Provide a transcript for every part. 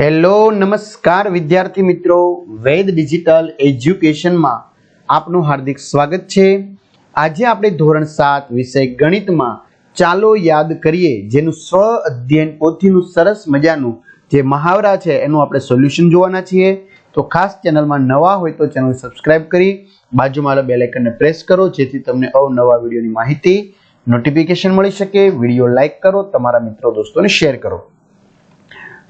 Hello, નમસ્કાર વિદ્યાર્થી મિત્રો. વેદ ડિજિટલ એજ્યુકેશનમાં આપનું હાર્દિક સ્વાગત છે. આજે આપણે ધોરણ સાત વિષય ગણિતમાં ચાલો યાદ કરીએ, જેનું સ્વ અધ્યયન પોથીનું સરસ મજાનું જે મહાવરા છે, એનું આપણે સોલ્યુશન જોવાના છીએ. તો ખાસ ચેનલમાં નવા હોય તો ચેનલ સબસ્ક્રાઇબ કરી, બાજુમાં બેલ આઇકનને પ્રેસ કરો, જેથી તમને અવનવા વિડીયોની માહિતી, નોટિફિકેશન મળી શકે. વીડિયો લાઇક કરો, તમારા મિત્રો, દોસ્તોને શેર કરો.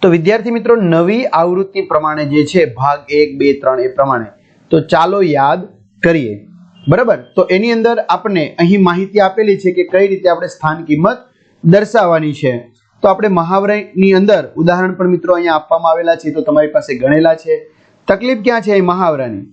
તો વિદ્યાર્થી મિત્રો, નવી આવૃત્તિ પ્રમાણે જે છે, ભાગ એક, બે, ત્રણ, એ પ્રમાણે. તો ચાલો યાદ કરીએ. બરાબર? તો એની અંદર આપણે અહીં માહિતી આપેલી છે કે કઈ રીતે આપણે સ્થાન કિંમત દર્શાવવાની છે. તો આપણે મહાવરાની અંદર ઉદાહરણ પણ મિત્રો અહીંયા આપવામાં આવેલા છે, તો તમારી પાસે ગણેલા છે. તકલીફ ક્યાં છે અહીં મહાવરાની?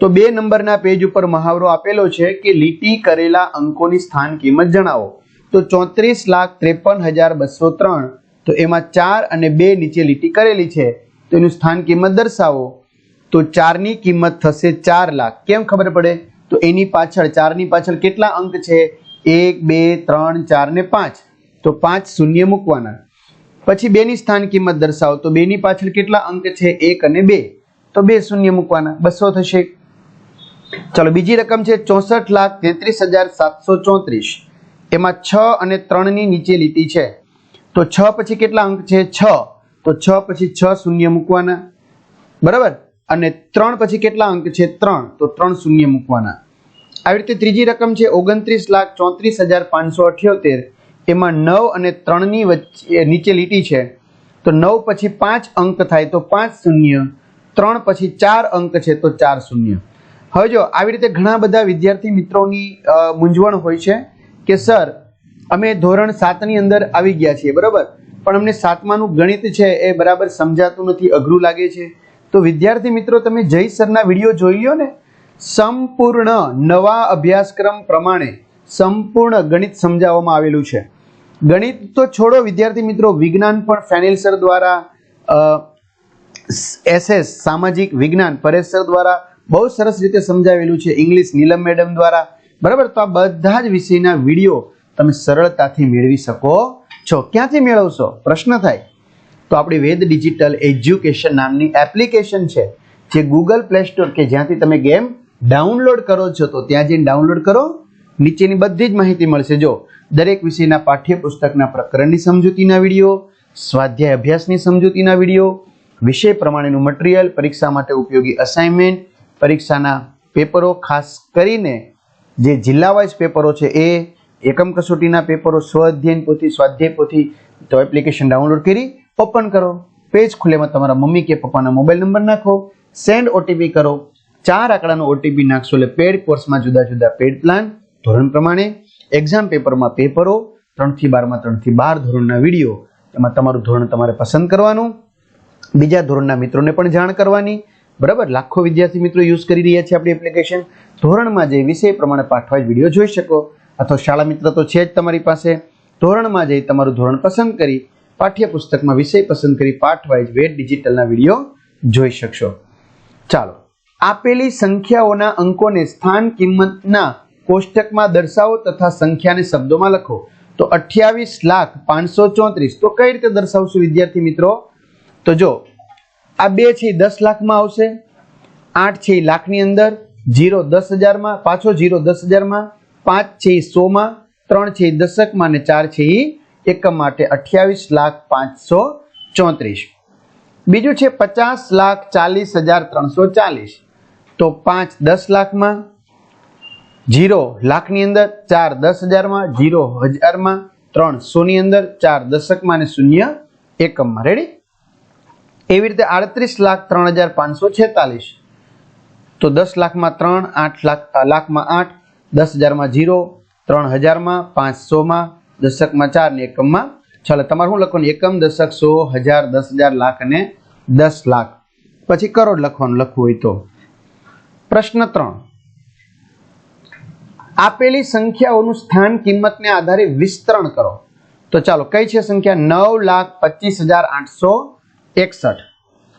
તો બે નંબરના પેજ ઉપર મહાવરો આપેલો છે કે લીટી કરેલા અંકોની સ્થાન કિંમત જણાવો. તો ચોત્રીસ લાખ ત્રેપન હજાર બસો ત્રણ તો એમાં ચાર અને બે નીચે લીટી કરેલી છે, તો એનું સ્થાન કિંમત દર્શાવો. તો ચારની કિંમત થશે ચાર લાખ. કેમ ખબર પડે? તો એની પાછળ, ચારની પાછળ કેટલા અંક છે? એક, બે, ત્રણ, ચાર ને પાંચ. તો પાંચ શૂન્ય મૂકવાના. પછી બેની સ્થાન કિંમત દર્શાવો. તો બેની પાછળ કેટલા અંક છે? એક અને બે. તો બે શૂન્ય મૂકવાના. બસો થશે. ચલો, બીજી રકમ છે ચોસઠ લાખ તેત્રીસ હજાર સાતસો ચોત્રીસ. એમાં છ અને ત્રણની નીચે લીટી છે. તો છ પછી કેટલા અંક છે? છ. તો છ પછી છ શૂન્ય મૂકવાના. બરાબર? અને ત્રણ પછી કેટલા અંક છે? ત્રણ. તો ત્રણ શૂન્ય મૂકવાના. આવી રીતે ત્રીજી રકમ છે ઓગણત્રીસ લાખ ચોત્રીસ હજાર પાંચસો અઠ્યોતેર. એમાં નવ અને ત્રણની વચ્ચે નીચે લીટી છે. તો નવ પછી પાંચ અંક થાય તો પાંચ શૂન્ય. ત્રણ પછી ચાર અંક છે તો ચાર શૂન્ય. હવે જો, આવી રીતે ઘણા બધા વિદ્યાર્થી મિત્રોની મૂંઝવણ હોય છે કે, સર અમે ધોરણ સાતની અંદર આવી ગયા છીએ, બરાબર? પણ અમને સાતમાનું ગણિત છે એ બરાબર સમજાતું નથી, અઘરું લાગે છે. તો વિદ્યાર્થી મિત્રો, તમે જય સરના વીડિયો જોઈ લો ને. સંપૂર્ણ નવા અભ્યાસક્રમ પ્રમાણે સંપૂર્ણ ગણિત સમજાવવામાં આવેલું છે. ગણિત તો છોડો વિદ્યાર્થી મિત્રો, વિજ્ઞાન પણ ફેનિલ સર દ્વારા એસએસ સામાજિક વિજ્ઞાન પરેશ સર દ્વારા બહુ સરસ રીતે સમજાવેલું છે. ઇંગ્લિશ નીલમ મેડમ દ્વારા. બરાબર? તો આ બધા જ વિષયના વીડિયો તમે સરળતાથી મેળવી શકો છો. ક્યાંથી મેળવશો? પ્રશ્ન થાય. તો આપણી વેદ ડિજિટલ એજ્યુકેશન નામની એપ્લિકેશન છે, જે ગૂગલ પ્લે સ્ટોર કે જ્યાંથી તમે ગેમ ડાઉનલોડ કરો છો, તો ત્યાં જઈને ડાઉનલોડ કરો. નીચેની બધી જ માહિતી મળશે. જો દરેક વિષયના પાઠ્યપુસ્તકના પ્રકરણની સમજૂતીના વીડિયો, સ્વાધ્યાય અભ્યાસની સમજૂતીના વીડિયો, વિષય પ્રમાણેનું મટીરિયલ, પરીક્ષા માટે ઉપયોગી અસાઇનમેન્ટ, પરીક્ષાના પેપરો, ખાસ કરીને જે જિલ્લા વાઇઝ પેપરો છે, એ એકમ કસોટીના પેપરો સ્વ અધ્યયન પોથી, સ્વાધ્યાય પોથી તો એપ્લિકેશન ડાઉનલોડ કરી ઓપન કરો. પેજ ખુલ્લેમાં તમારા મમ્મી કે પપ્પાના મોબાઈલ નંબર નાખો. સેન્ડ ઓટીપી કરો. ચાર આંકડાનો ઓટીપી નાખશો એટલે પેડ કોર્સમાં જુદા જુદા પેડ પ્લાન ધોરણ પ્રમાણે એક્ઝામ પેપરમાં પેપરો, ત્રણથી બારમાં, ત્રણથી બાર ધોરણના વીડિયો એમાં તમારું ધોરણ તમારે પસંદ કરવાનું. બીજા ધોરણના મિત્રોને પણ જાણ કરવાની. બરાબર? લાખો વિદ્યાર્થી મિત્રો યુઝ કરી રહ્યા છે આપણી એપ્લિકેશન ધોરણમાં જે વિષય પ્રમાણે પાઠવા વીડિયો જોઈ શકો. અથવા શાળા મિત્ર તો છે જ તમારી પાસે. ધોરણમાં જઈ તમારું ધોરણ પસંદ કરી પાઠ્યપુસ્તકમાં વિષય પસંદ કરી પાઠવાઇઝ વેટ ડિજિટલના વીડિયો જોઈ શકશો. ચાલો. આપેલી સંખ્યાઓના અંકોને સ્થાન કિંમતના કોષ્ટકમાં દર્શાવો તથા સંખ્યાને શબ્દોમાં લખો. તો અઠ્યાવીસ લાખ પાંચસો ચોત્રીસ. તો કઈ રીતે દર્શાવશું વિદ્યાર્થી મિત્રો? તો જો, આ બે છે દસ લાખમાં આવશે. આઠ છે લાખની અંદર. જીરો દસ હજારમાં. પાછો જીરો દસ હજારમાં. પાંચ છે સોમાં, ત્રણ છે દશકમાં અને ચાર છે એ એકમ માટે અઠ્યાવીસ લાખ પાંચસો ચોત્રીસ. બીજું છે પચાસ લાખ ચાલીસ હજાર ત્રણસો ચાલીસ. તો પાંચ દસ લાખમાં, જીરો લાખની અંદર ચાર દસ હજારમાં, જીરો હજારમાં ત્રણ સોની અંદર ચાર દશકમાં અને શૂન્ય એકમમાં. રેડી એવી રીતે આડત્રીસ લાખ ત્રણ હજાર પાંચસો છેતાલીસ. તો દસ લાખમાં ત્રણ, આઠ લાખ લાખમાં આઠ દસ હજારમાં જીરો ત્રણ હજારમાં પાંચસોમાં, દશકમાં ચાર ને એકમમાં. ચાલો, તમારે શું લખવાનું? એકમ, દશક, સો, હજાર દસ હજાર લાખ અને દસ લાખ. પછી કરોડ લખવાનું, લખવું હોય તો. પ્રશ્ન ત્રણ. આપેલી સંખ્યાઓનું સ્થાન કિંમતને આધારે વિસ્તરણ કરો. તો ચાલો, કઈ છે સંખ્યા? નવ લાખ પચીસ હજાર આઠસો એકસઠ.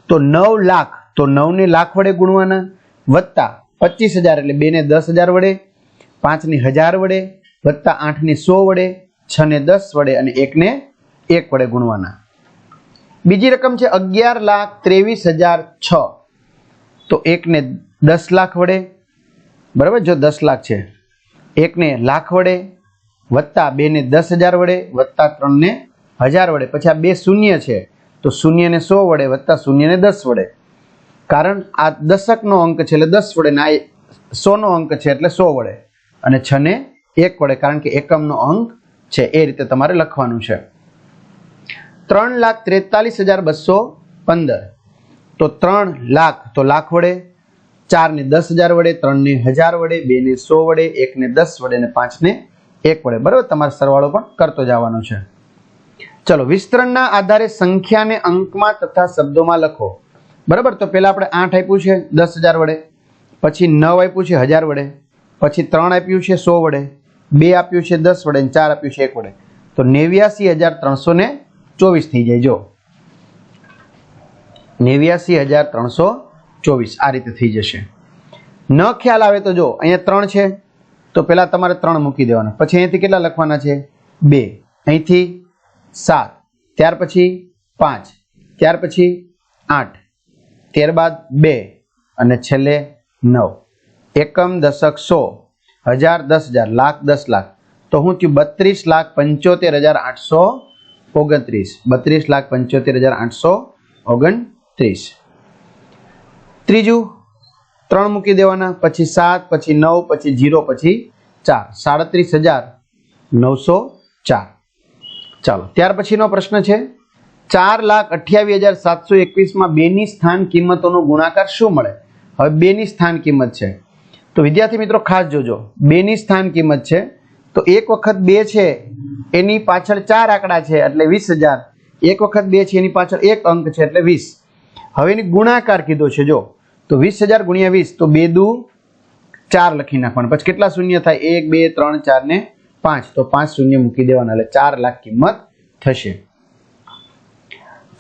તો નવ લાખ, તો નવને લાખ વડે ગુણવાના. વત્તા પચીસ હજાર એટલે બે ને દસ હજાર વડે. પાંચને હજાર વડે વત્તા આઠની સો વડે, છને દસ વડે અને એકને એક વડે ગુણવાના. બીજી રકમ છે અગિયાર લાખ ત્રેવીસ હજાર છ. તો એકને દસ લાખ વડે, બરાબર? જો દસ લાખ છે, એકને લાખ વડે વત્તા બેને દસ હજાર વડે વત્તા ત્રણને હજાર વડે. પછી આ બે શૂન્ય છે, તો શૂન્યને સો વડે વત્તા શૂન્યને દસ વડે. કારણ આ દશકનો અંક છે એટલે દસ વડે ને આ સોનો અંક છે એટલે સો વડે. અને છ ને એક વડે, કારણ કે એકમનો અંક છે, એ રીતે તમારે લખવાનું છે. ત્રણ લાખ ત્રેતાલીસ હજાર બસો પંદર. તો ત્રણ લાખ, તો લાખ વડે ચારને દસ હજાર વડે, ત્રણને હજાર વડે, બેને સો વડે, એકને દસ વડે ને પાંચને એક વડે. બરાબર? તમારે સરવાળો પણ કરતો જવાનો છે. ચલો, વિસ્તરણના આધારે સંખ્યાને અંકમાં તથા શબ્દોમાં લખો. બરાબર? તો પહેલાં આપણે આઠ આપ્યું છે, દસ હજાર વડે. પછી નવ આપ્યું છે, હજાર વડે. પછી ત્રણ આપ્યું છે સો વડે, બે આપ્યું છે દસ વડે અને ચાર આપ્યું છે એક વડે. તો નેવ્યાસી હજાર ત્રણસો ને ચોવીસ થઈ જાય, જો. નેવ્યાસી હજાર ત્રણસો ચોવીસ આ રીતે થઈ જશે. ન ખ્યાલ આવે તો જો, અહીંયા ત્રણ છે, તો પહેલાં તમારે ત્રણ મૂકી દેવાના. પછી અહીંયાથી કેટલા લખવાના છે? બે. અહીંથી સાત. ત્યાર પછી પાંચ. ત્યાર પછી આઠ. ત્યારબાદ બે અને છેલ્લે નવ. એકમ દશક સો, હજાર દસ હજાર, લાખ દસ લાખ. તો હું થયું બત્રીસ લાખ પંચોતેર હજાર આઠસો ઓગણત્રીસ. બત્રીસ લાખ પંચોતેર હજાર આઠસો ઓગણત્રીસ. ત્રીજું, ત્રણ મૂકી દેવાના, પછી સાત, પછી નવ, પછી જીરો, પછી ચાર. સાડત્રીસ હજાર નવસો ચાર. ચાલો, ત્યાર પછીનો પ્રશ્ન છે. ચાર લાખ અઠ્યાવીસ હજાર સાતસો એકવીસમાં બેની સ્થાન કિંમતોનો ગુણાકાર શું મળે? હવે બેની સ્થાન કિંમત છે. તો વિદ્યાર્થી મિત્રો, ખાસ જોજો. બેની સ્થાન કિંમત છે. તો એક વખત બે છે, એની પાછળ ચાર આંકડા છે, એટલે વીસ હજાર. એક વખત બે છે, એની પાછળ એક અંક છે, એટલે વીસ. હવે એની ગુણાકાર કીધો છે, જો. તો વીસ હજાર ગુણ્યા વીસ, તો બે દુ ચાર લખી નાખવાનું. પછી કેટલા શૂન્ય થાય? એક, બે, ત્રણ, ચાર ને પાંચ. તો પાંચ શૂન્ય મૂકી દેવાના, એટલે ચાર લાખ કિંમત થશે.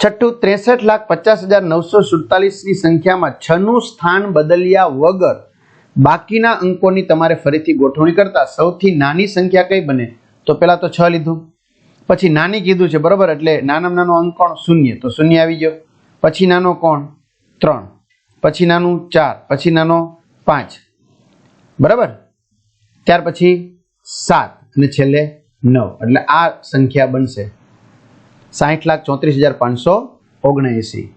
છઠ્ઠું, ત્રેસઠ લાખ પચાસ હજાર નવસો સુડતાલીસની સંખ્યામાં છનું સ્થાન બદલ્યા વગર બાકીના અંકોની તમારે ફરીથી ગોઠવણી કરતા સૌથી નાની સંખ્યા કઈ બને? તો પહેલાં તો છ લીધું. પછી નાની કીધું છે, બરોબર? એટલે નાનામાં નાનો અંક કોણ? શૂન્ય. તો શૂન્ય આવી ગયો. પછી નાનો કોણ? ત્રણ. પછી નાનું ચાર. પછી નાનો પાંચ. બરાબર? ત્યાર પછી સાત અને છેલ્લે નવ. એટલે આ સંખ્યા બનશે સાહીઠ લાખ ચોત્રીસ હજાર પાંચસો ઓગણએંસી.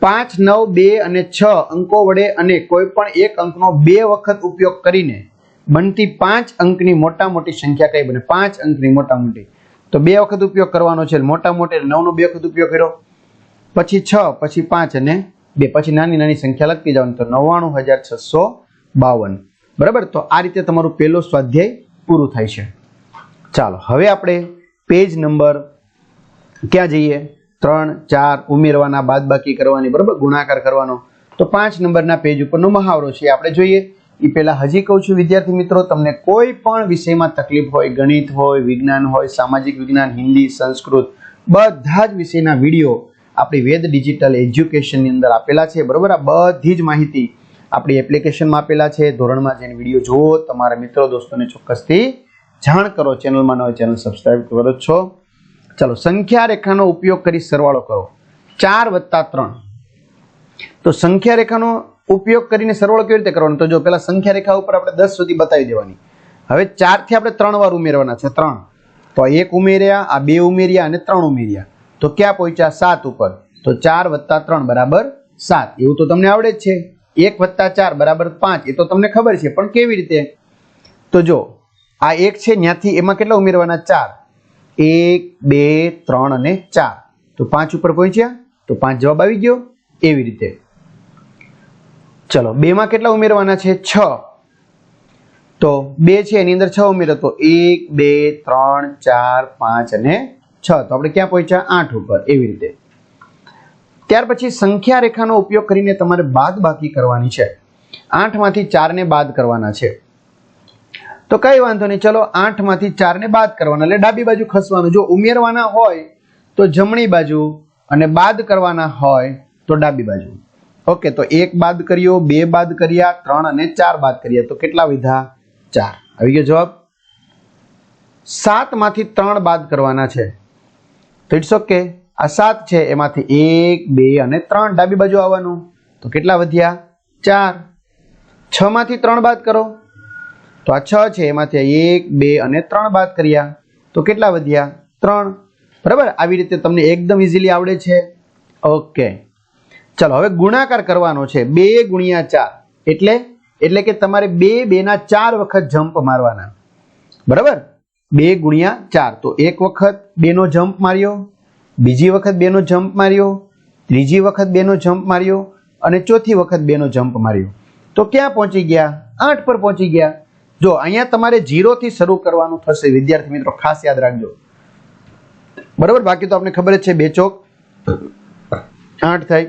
પાંચ, નવ, બે અને છ અંકો વડે અને કોઈ પણ એક અંકનો બે વખત ઉપયોગ કરીને બનતી પાંચ અંકની મોટા મોટી સંખ્યા કઈ બને? પાંચ અંકની મોટા મોટી તો બે વખત ઉપયોગ કરવાનો છે. મોટા મોટે નવનો બે વખત ઉપયોગ કર્યો. પછી છ, પછી પાંચ અને બે. પછી નાની નાની સંખ્યા લખતી જવાની. તો નવ્વાણું હજાર છસો બાવન. બરાબર? તો આ રીતે તમારું પહેલો સ્વાધ્યાય પૂરું થાય છે. ચાલો, હવે આપણે પેજ નંબર ક્યાં જઈએ? ત્રણ, ચાર ઉમેરવાના, બાદબાકી કરવાની, બરાબર? ગુણાકાર કરવાનો. તો પાંચ નંબરના પેજ ઉપરનો મહાવરો છે. આપણે જોઈએ. એ પહેલા હજી કહું છું, વિદ્યાર્થી મિત્રો, તમને કોઈ પણ વિષયમાં તકલીફ હોય, ગણિત હોય, વિજ્ઞાન હોય, સામાજિક વિજ્ઞાન, હિન્દી, સંસ્કૃત, બધા જ વિષયના વીડિયો આપણી વેદ ડિજિટલ એજ્યુકેશનની અંદર આપેલા છે, બરાબર? આ બધી જ માહિતી આપણી એપ્લિકેશનમાં આપેલા છે. ધોરણમાં જઈને વીડિયો જુઓ, તમારા મિત્રો, દોસ્તોને ચોક્કસથી જાણ કરો. ચેનલમાં નવી ચેનલ સબસ્ક્રાઈબ કરો છો. ચલો સંખ્યા રેખાનો ઉપયોગ કરી સરવાળો કરો. ચાર વત્તા ત્રણ. તો સંખ્યા રેખાનો ઉપયોગ કરીને સરવાળો કેવી રીતે કરવાનો? તો જો પેલા સંખ્યા રેખા ઉપર આપણે દસ સુધી બતાવી દેવાની. હવે ચારથી આપણે ત્રણ વાર ઉમેરવાના છે, ત્રણ. તો આ એક ઉમેર્યા, આ બે ઉમેર્યા અને ત્રણ ઉમેર્યા. તો ક્યાં પહોંચ્યા? સાત ઉપર. તો ચાર વત્તા ત્રણ બરાબર સાત. એવું તો તમને આવડે જ છે. એક વત્તા ચાર બરાબર પાંચ. એ તો તમને ખબર છે, પણ કેવી રીતે? તો જો, આ એક છે ત્યાંથી એમાં કેટલા ઉમેરવાના? ચાર. એક, બે, ત્રણ અને ચાર. તો પાંચ ઉપર પહોંચ્યા, તો પાંચ જવાબ આવી ગયો. એવી રીતે. ચલો, બેમાં કેટલા ઉમેરવાના છે? છ. તો બે છે, એની અંદર છ ઉમેરો. તો એક, બે, ત્રણ, ચાર, પાંચ અને છ. તો આપણે ક્યાં પહોંચ્યા? આઠ ઉપર. એવી રીતે. ત્યાર પછી સંખ્યા રેખાનો ઉપયોગ કરીને તમારે બાદ કરવાની છે. આઠમાંથી ચારને બાદ કરવાના છે. તો કઈ વાંધો નહીં, ચલો આઠમાંથી ચારને બાદ કરવાના. એટલે ડાબી બાજુ ખસવાનું. જો ઉમેરવાના હોય, તો જમણી બાજુ અને બાદ કરવાના હોય, તો ડાબી બાજુ. ઓકે, તો એક બાદ કર્યો, બે બાદ કર્યા, ત્રણ અને ચાર બાદ કર્યા. તો કેટલા વિધા? ચાર. આવી ગયો જવાબ? સાતમાંથી ત્રણ બાદ કરવાના છે. તો ઇટ્સ ઓકે. આ સાત છે, એમાંથી એક, બે અને ત્રણ ડાબી બાજુ આવવાનું. તો કેટલા વધ્યા? ચાર. છ માંથી ત્રણ બાદ કરો. તો આ છ છે, એમાંથી એક, બે અને ત્રણ બાદ કર્યા. તો કેટલા વધ્યા? ત્રણ. બરાબર? આવી રીતે તમને એકદમ ઇઝીલી આવડે છે. ઓકે ચલો, હવે ગુણાકાર કરવાનો છે. બે ગુણ્યા ચાર. એટલે એટલે કે તમારે બે, બેના ચાર વખત જમ્પ મારવાના. બરાબર? બે ગુણ્યા ચાર. તો એક વખત બેનો જમ્પ માર્યો, બીજી વખત બેનો જમ્પ માર્યો, ત્રીજી વખત બેનો જમ્પ માર્યો અને ચોથી વખત બેનો જમ્પ માર્યો. તો ક્યાં પહોંચી ગયા? આઠ પર પહોંચી ગયા. જો અહીંયા તમારે જીરોથી શરૂ કરવાનું થશે, વિદ્યાર્થી મિત્રો, ખાસ યાદ રાખજો. બરાબર? બાકી તો આપણે ખબર જ છે, બે ચોક, આઠ થાય.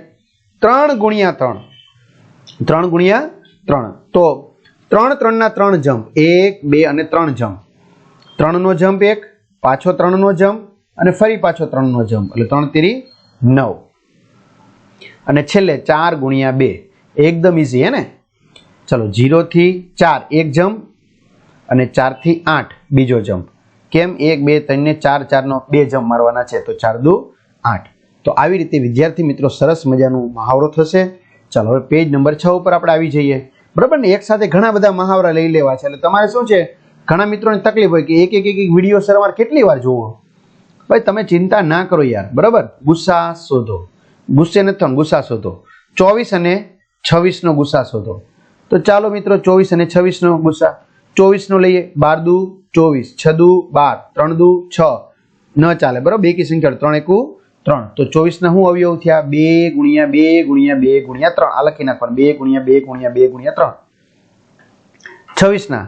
ત્રણ ગુણ્યા ત્રણ. ત્રણ ગુણ્યા ત્રણ. તો ત્રણ ત્રણના ત્રણ જમ્પ એક, બે અને ત્રણ જમ્પ ત્રણનો જમ્પ એક, પાછો ત્રણનો જમ્પ અને ફરી પાછો ત્રણનો જમ્પ એટલે ત્રણ તેરી નવ. અને છેલ્લે ચાર ગુણ્યા બે. એકદમ ઇઝી હે ને? ચલો જીરોથી ચાર. એક જમ્પ અને ચારથી આઠ બીજો જમ્પ કેમ? એક, બે ત્રણ ને ચાર, ચારનો બે જમ્પ મારવાના છે, તો ચાર દુ આઠ. તો આવી રીતે વિદ્યાર્થી મિત્રો સરસ મજાનું મહાવરો થશે. ચાલો, હવે પેજ નંબર છ ઉપર આપણે આવી જઈએ. બરાબર ને? એક સાથે ઘણા બધા મહાવરા લઈ લેવા છે. એટલે તમારે શું છે? ઘણા મિત્રોને તકલીફ હોય કે એક એક એક એક વીડિયો સરવાર કેટલી વાર જોવો ભાઈ, તમે ચિંતા ના કરો યાર. બરાબર? ગુસ્સા શોધો. ગુસ્સે નથી થવાનું, ગુસ્સા શોધો. ચોવીસ અને છવ્વીસનો ગુસ્સા શોધો. તો ચાલો મિત્રો, ચોવીસ અને છવ્વીસનો ગુસ્સા. ચોવીસનો લઈએ. બાર દુ, ચોવીસ. છ દુ, બાર. ત્રણ દુ, છ. ન ચાલે. બરાબર? બે કી સંખ્યા ત્રણ એકુ ત્રણ. તો ચોવીસના શું અવયવ થયા? બે ગુણ્યા બે ગુણ્યા બે ગુણ્યા ત્રણ. આ લખી નાખવાનું. બે ગુણ્યા બે ગુણ્યા બે ગુણ્યા ત્રણ. છવ્વીસના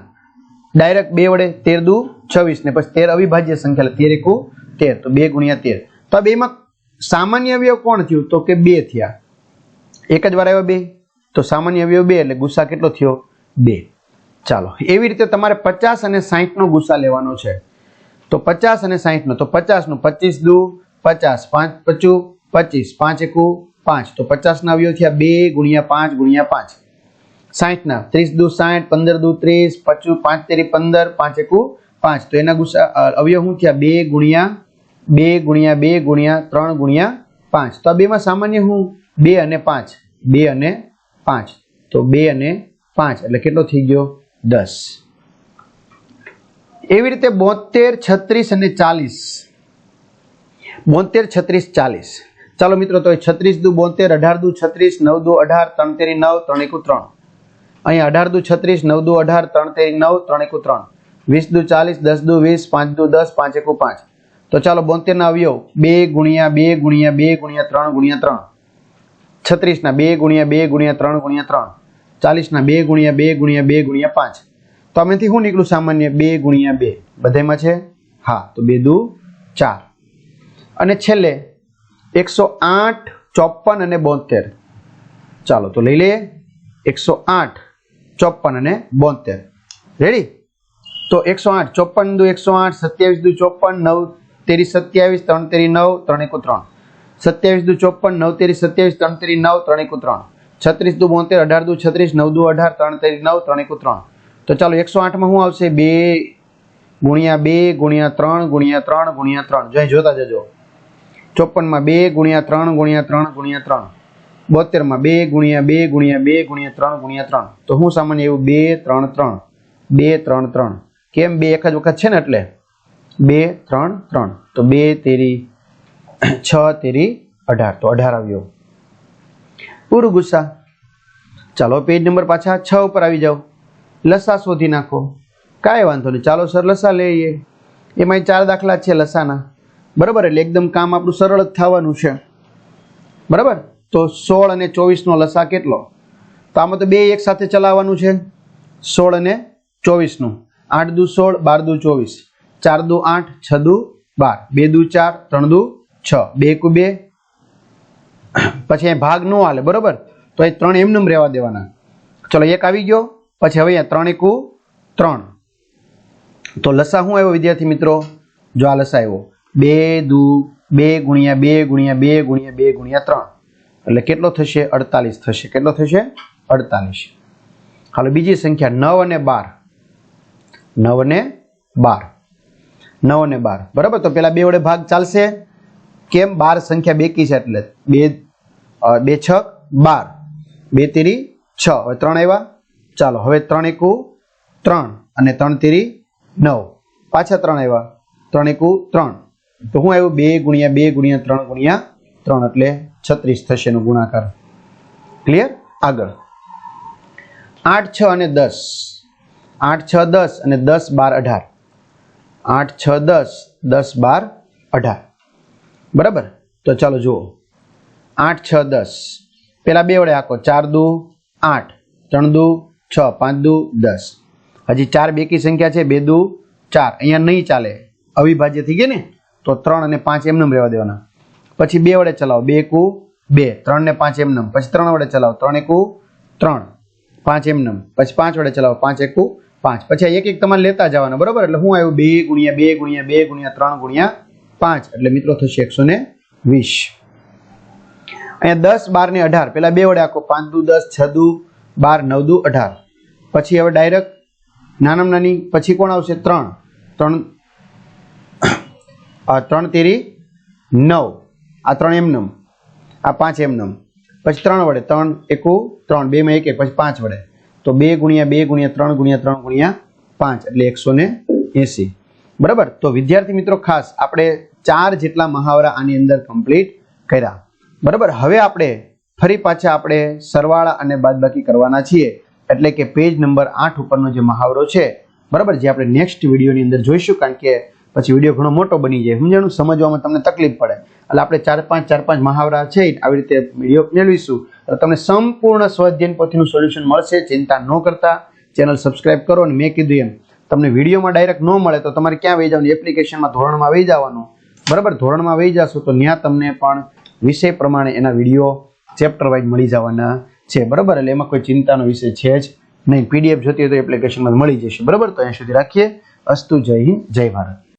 ડાયરેક્ટ બે વડે તેર દુ, છવ્વીસ ને. પછી તેર અવિભાજ્ય સંખ્યા તેર એકુ તેર. તો બે ગુણ્યા તેર. તો આ બેમાં સામાન્ય અવયવ કોણ થયું? તો કે બે થયા. એક જ વાર આવ્યો બે. તો સામાન્ય અવયવ બે એટલે ગુસ્સા કેટલો થયો? બે. ચાલો, એવી રીતે તમારે પચાસ અને સાહીઠનો ગુસ્સા લેવાનો છે. તો પચાસ અને સાહીઠનો, તો પચાસનું પચીસ દુ, પચાસ પાંચ, પચું, પચીસ, પાંચ એકુ, પાંચ. તો પચાસના અવયવ થયા બે ગુણ્યા પાંચ ગુણ્યા પાંચ. સાહીઠના, ત્રીસ દુ સાઠ પંદર દુ ત્રીસ, પચું, પાંચ તેરી પંદર, પાંચ એકુ પાંચ. તો એના ગુસ્સા અવયવ શું થયા? બે ગુણ્યા બે ગુણ્યા બે ગુણ્યા ત્રણ ગુણ્યા પાંચ. તો આ બેમાં સામાન્ય હું? બે અને પાંચ. બે અને પાંચ. તો બે અને પાંચ. એટલે કેટલો થઈ ગયો? દસ. એવી રીતે બોતેર, છત્રીસ અને ચાલીસ. બોતેર, છત્રીસ, ચાલીસ. ચાલો મિત્રો, તો છત્રીસ દુ બોતેર, અઢાર દુ છત્રીસ, નવ દુ અઢાર, ત્રણ તેરી નવ, ત્રણ એકુ ત્રણ. અહીંયા અઢાર દુ છત્રીસ, નવ દુ અઢાર, ત્રણ તેરી નવ, ત્રણ એકુ ત્રણ. વીસ દુ ચાલીસ, દસ દુ વીસ, પાંચ દુ દસ, પાંચ એકુ પાંચ. તો ચાલો બોતેરના અવયવ, બે ગુણ્યા બે ગુણ્યા બે ગુણ્યા ત્રણ ગુણ્યા ત્રણ. છત્રીસના બે ગુણ્યા બે ગુણ્યા ત્રણ ગુણ્યા ત્રણ. ચાલીસના બે ગુણ્યા બે ગુણ્યા બે ગુણ્યા પાંચ. તો આમાંથી શું નીકળું સામાન્ય બે ગુણ્યા બે. બધામાં છે? હા, તો બે દુ ચાર. અને છેલ્લે એકસો આઠ ચોપન અને બોતેર. ચાલો, તો લઈ લઈએ. એકસો આઠ ચોપન અને બોતેર. રેડી તો એકસો આઠ ચોપન દુ એકસો આઠ, સત્યાવીસ દુ ચોપન નવ તેરી સત્યાવીસ, ત્રણ તેરી નવ, ત્રણ એકુ ત્રણ. સત્યાવીસ દુ ચોપન નવ તેરી સત્યાવીસ, ત્રણ તેરી નવ, ત્રણ એકુ ત્રણ. છત્રીસ દુ બોતેર, અઢાર દુ છત્રીસ, નવ દુ અઢાર, ત્રણ તેરી નવ, ત્રણ એકુ ત્રણ. તો ચાલો એકસો આઠમાં શું આવશે? બે ગુણ્યા બે ગુણ્યા ત્રણ ગુણ્યા ત્રણ ગુણ્યા ત્રણ. જો જોતા જજો. ચોપનમાં બે ગુણ્યા ત્રણ ગુણ્યા ત્રણ ગુણ્યા ત્રણ. બોતેરમાં બે ગુણ્યા બે ગુણ્યા બે ગુણ્યા ત્રણ ગુણ્યા ત્રણ. તો શું સામાન્ય એવું બે ત્રણ ત્રણ. બે ત્રણ ત્રણ. કેમ બે એક જ વખત છે ને એટલે? બે ત્રણ ત્રણ. તો બે તેરી છ તેરી અઢાર. તો અઢાર આવ્યો. પૂરું ગુસ્સા. ચાલો પેજ નંબર પાછા છ ઉપર આવી જાઓ. લસા શોધી નાખો. કાંઈ વાંધો નહીં. ચાલો સર, લસા લઈએ એમાં ચાર દાખલા છે લસાના. બરાબર? એટલે એકદમ કામ આપણું સરળ જ થવાનું છે. બરાબર? તો સોળ અને ચોવીસનો લસા કેટલો? તો આમાં તો બે એક સાથે ચલાવવાનું છે. સોળ અને ચોવીસનું. આઠ દુ સોળ, બાર દુ ચોવીસ. ચાર દુ આઠ, છ દુ બાર. બે દુ ચાર, ત્રણ દુ છ. બે કુ બે પછી અહીં ભાગ ન હાલે, બરોબર? તો એ ત્રણ એમનેમ રહેવા દેવાના. ચલો, એક આવી ગયો, પછી હવે અહીંયા ત્રણ એકુ ત્રણ. તો લસા શું આવ્યો વિદ્યાર્થી મિત્રો? જો આ લસા આવ્યો. બે દુ, બે ગુણ્યા બે ગુણ્યા બે ગુણ્યા બે ગુણ્યા ત્રણ. એટલે કેટલો થશે? અડતાલીસ થશે. કેટલો થશે? અડતાલીસ. હાલો, બીજી સંખ્યા, નવ અને બાર. નવ અને બાર. નવ અને બાર. બરાબર? તો પેલા બે વડે ભાગ ચાલશે. કેમ? બાર સંખ્યા બેકી છે એટલે. બે બે, છ, બાર. બે, તેરી, છ. હવે ત્રણ આવ્યા. ચાલો, હવે ત્રણ એકુ, ત્રણ. અને ત્રણ, તેરી, નવ. પાછા ત્રણ આવ્યા. ત્રણ એકુ, ત્રણ. તો શું આવ્યું બે ગુણ્યા બે ગુણ્યા ત્રણ ગુણ્યા ત્રણ, એટલે છત્રીસ થશે એનો ગુણાકાર. ક્લિયર આગળ. આઠ, છ અને દસ. આઠ, છ, દસ અને દસ, બાર, અઢાર. આઠ, છ, દસ દસ, બાર, અઢાર. બરાબર? તો ચાલો જુઓ. આઠ, છ, દસ. પેલા બે વડે આખો. ચાર, દુ, આઠ. ત્રણ, દુ, છ. પાંચ, દુ, દસ. હજી ચાર બેકી સંખ્યા છે. બે, દુ, ચાર. અહીંયા નહીં ચાલે. અવિભાજ્ય થઈ ગયા ને? તો ત્રણ અને પાંચ એમનેમ રહેવા દેવાના. પછી બે વડે ચલાવો. બે એકુ, બે. ત્રણ ને પાંચ એમનેમ. પછી ત્રણ વડે ચલાવો. ત્રણ એકુ, ત્રણ. પાંચ એમનેમ. પછી પાંચ વડે ચલાવો. પાંચ એકુ, પાંચ. પછી એક એક તમારે લેતા જવાના. બરોબર? એટલે હું આવ્યું બે ગુણ્યા બે ગુણ્યા બે ગુણ્યા ત્રણ ગુણ્યા પાંચ. એટલે મિત્રો, થશે એકસો ને વીસ. અહીંયા દસ, બાર ને અઢાર. પેલા બે વડે આખો પાંચ દુ, દસ, છ દુ, બાર, નવ દુ, અઢાર. પછી હવે ડાયરેક્ટ નાનામાં નાની, પછી કોણ આવશે? ત્રણ. ત્રણ ત્રણ તેરી નવ. આ ત્રણ એમનમ. આ પાંચ એમનમ. પછી ત્રણ વડે ત્રણ એકુ ત્રણ. બે માં એક એક, પછી પાંચ વડે. તો બે ગુણ્યા બે ગુણ્યા ત્રણ ગુણ્યા ત્રણ ગુણ્યા પાંચ, એટલે એકસો ને એસી. બરાબર? તો વિદ્યાર્થી મિત્રો ખાસ, આપણે ચાર જેટલા મહાવરા આની અંદર કમ્પ્લીટ કર્યા. બરાબર? હવે આપણે ફરી પાછા આપણે સરવાળા અને બાદબાકી કરવાના છીએ. એટલે કે પેજ નંબર આઠ ઉપરનો જે મહાવરો છે, બરાબર, જે આપણે નેક્સ્ટ વિડીયોની અંદર જોઈશું, કારણ કે પછી વીડિયો ઘણો મોટો બની જાય. સમજાણું સમજવામાં તમને તકલીફ પડે. એટલે આપણે ચાર પાંચ ચાર પાંચ મહાવરા છે આવી રીતે વીડિયો મેળવીશું. તો તમને સંપૂર્ણ સ્વાધ્યન પોથીનું સોલ્યુશન મળશે. ચિંતા ન કરતા. ચેનલ સબસ્ક્રાઇબ કરો અને મેં કીધું એમ, તમને વિડીયોમાં ડાયરેક્ટ ન મળે તો તમારે ક્યાં વહી જવાનું? એપ્લિકેશનમાં ધોરણમાં વહી જવાનું. બરાબર? ધોરણમાં વહી જશો તો ત્યાં તમને પણ વિષય પ્રમાણે એના વીડિયો ચેપ્ટર વાઇઝ મળી જવાના છે. બરાબર? એટલે એમાં કોઈ ચિંતાનો વિષય છે જ નહીં. પીડીએફ જોતી હોય તો એપ્લિકેશનમાં મળી જશે. બરાબર? તો અહીંયા સુધી રાખીએ. અસ્તુ જય હિન્દ, જય ભારત.